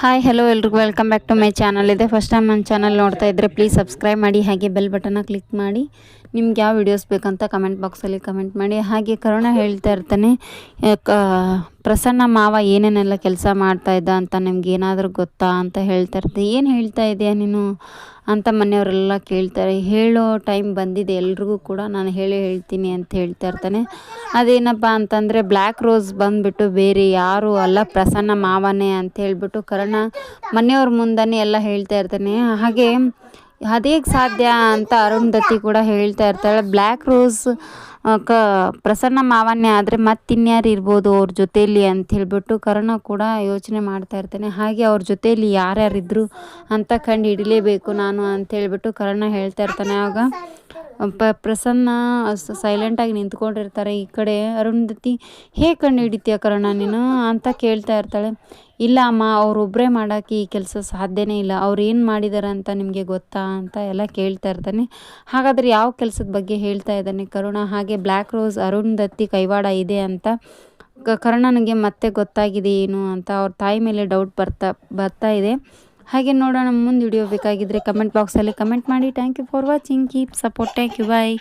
Hi hello ಎಲ್ರಿಗೂ. Welcome back to my channel ಇದೆ first time ನನ್ನ ಚಾನಲ್ ನೋಡ್ತಾ ಇದ್ರೆ ಪ್ಲೀಸ್ ಸಬ್ಸ್ಕ್ರೈಬ್ ಮಾಡಿ, ಹಾಗೆ ಬೆಲ್ ಬಟನ್ನ ಕ್ಲಿಕ್ ಮಾಡಿ. ನಿಮ್ಗೆ ಯಾವ ವಿಡಿಯೋಸ್ ಬೇಕಂತ ಕಮೆಂಟ್ ಬಾಕ್ಸಲ್ಲಿ ಕಮೆಂಟ್ ಮಾಡಿ. ಹಾಗೆ ಕರುಣ ಹೇಳ್ತಾ ಇರ್ತಾನೆ ಪ್ರಸನ್ನ ಮಾವ ಏನೇನೆಲ್ಲ ಕೆಲಸ ಮಾಡ್ತಾ ಇದ್ದ ಅಂತ ನಿಮ್ಗೆ ಏನಾದರೂ ಗೊತ್ತಾ ಅಂತ ಹೇಳ್ತಾ ಇರ್ತೆ ಏನು ಹೇಳ್ತಾ ಇದೆಯಾ ನೀನು? ಅಂತ ಮನೆಯವರೆಲ್ಲ ಕೇಳ್ತಾರೆ. ಹೇಳೋ ಟೈಮ್ ಬಂದಿದೆ, ಎಲ್ರಿಗೂ ಕೂಡ ನಾನು ಹೇಳಿ ಹೇಳ್ತೀನಿ ಅಂತ ಹೇಳ್ತಾ ಇರ್ತಾನೆ. ಅದೇನಪ್ಪ ಅಂತಂದರೆ ಬ್ಲ್ಯಾಕ್ ರೋಸ್ ಬಂದುಬಿಟ್ಟು ಬೇರೆ ಯಾರು ಅಲ್ಲ, ಪ್ರಸನ್ನ ಮಾವನೇ ಅಂತ ಹೇಳಿಬಿಟ್ಟು ಕರ್ಣ ಮನೆಯವ್ರ ಮುಂದನೇ ಎಲ್ಲ ಹೇಳ್ತಾ ಇರ್ತಾನೆ. ಹಾಗೆ ಅದೇಗೆ ಸಾಧ್ಯ ಅಂತ ಅರುಂಧತಿ ಕೂಡ ಹೇಳ್ತಾ ಇರ್ತಾಳೆ. ಬ್ಲ್ಯಾಕ್ ರೋಸ್ ಕ, ಪ್ರಸನ್ನ ಮಾವನ್ಯ ಆದರೆ ಮತ್ತಿನ್ಯಾರು ಇರ್ಬೋದು ಅವ್ರ ಜೊತೆಯಲ್ಲಿ ಅಂತ ಹೇಳ್ಬಿಟ್ಟು ಕರ್ಣ ಕೂಡ ಯೋಚನೆ ಮಾಡ್ತಾ ಇರ್ತಾನೆ. ಹಾಗೆ ಅವ್ರ ಜೊತೆಯಲ್ಲಿ ಯಾರ್ಯಾರಿದ್ರು ಅಂತ ಕಂಡು ಹಿಡಿಲೇಬೇಕು ನಾನು ಅಂತ ಹೇಳ್ಬಿಟ್ಟು ಕರ್ಣ ಹೇಳ್ತಾ ಇರ್ತಾನೆ. ಆಗ ಪ ಪ್ರಸನ್ನ ಸೈಲೆಂಟಾಗಿ ನಿಂತ್ಕೊಂಡಿರ್ತಾರೆ ಈ ಕಡೆ. ಅರುಂಧತಿ ಹೇಗೆ ಕಂಡು ಹಿಡಿತೀಯ ಕರ್ಣ ನೀನು? ಅಂತ ಕೇಳ್ತಾ ಇರ್ತಾಳೆ. ಇಲ್ಲ ಅಮ್ಮ ಅವರೊಬ್ಬರೇ ಮಾಡೋಕ್ಕೆ ಈ ಕೆಲಸ ಸಾಧ್ಯನೇ ಇಲ್ಲ. ಅವ್ರು ಏನು ಮಾಡಿದ್ದಾರೆ ಅಂತ ನಿಮಗೆ ಗೊತ್ತಾ? ಅಂತ ಎಲ್ಲ ಕೇಳ್ತಾ ಇರ್ತಾನೆ. ಹಾಗಾದರೆ ಯಾವ ಕೆಲಸದ ಬಗ್ಗೆ ಹೇಳ್ತಾ ಇದ್ದಾನೆ ಕರುಣ? ಹಾಗೆ ಬ್ಲ್ಯಾಕ್ ರೋಸ್ ಅರುಂಧತಿ ಕೈವಾಡ ಇದೆ ಅಂತ. ಕರ್ಣನಿಗೆ ಮತ್ತೆ ಗೊತ್ತಾಗಿದೆ ಏನು ಅಂತ. ಅವ್ರ ತಾಯಿ ಮೇಲೆ ಡೌಟ್ ಬರ್ತಾ ಬರ್ತಾ ಇದೆ. ಹಾಗೆ ನೋಡೋಣ, ಮುಂದೆ ವಿಡಿಯೋ ಬೇಕಾಗಿದ್ದರೆ ಕಮೆಂಟ್ ಬಾಕ್ಸಲ್ಲಿ ಕಮೆಂಟ್ ಮಾಡಿ. Thank you for watching keep support thank you bye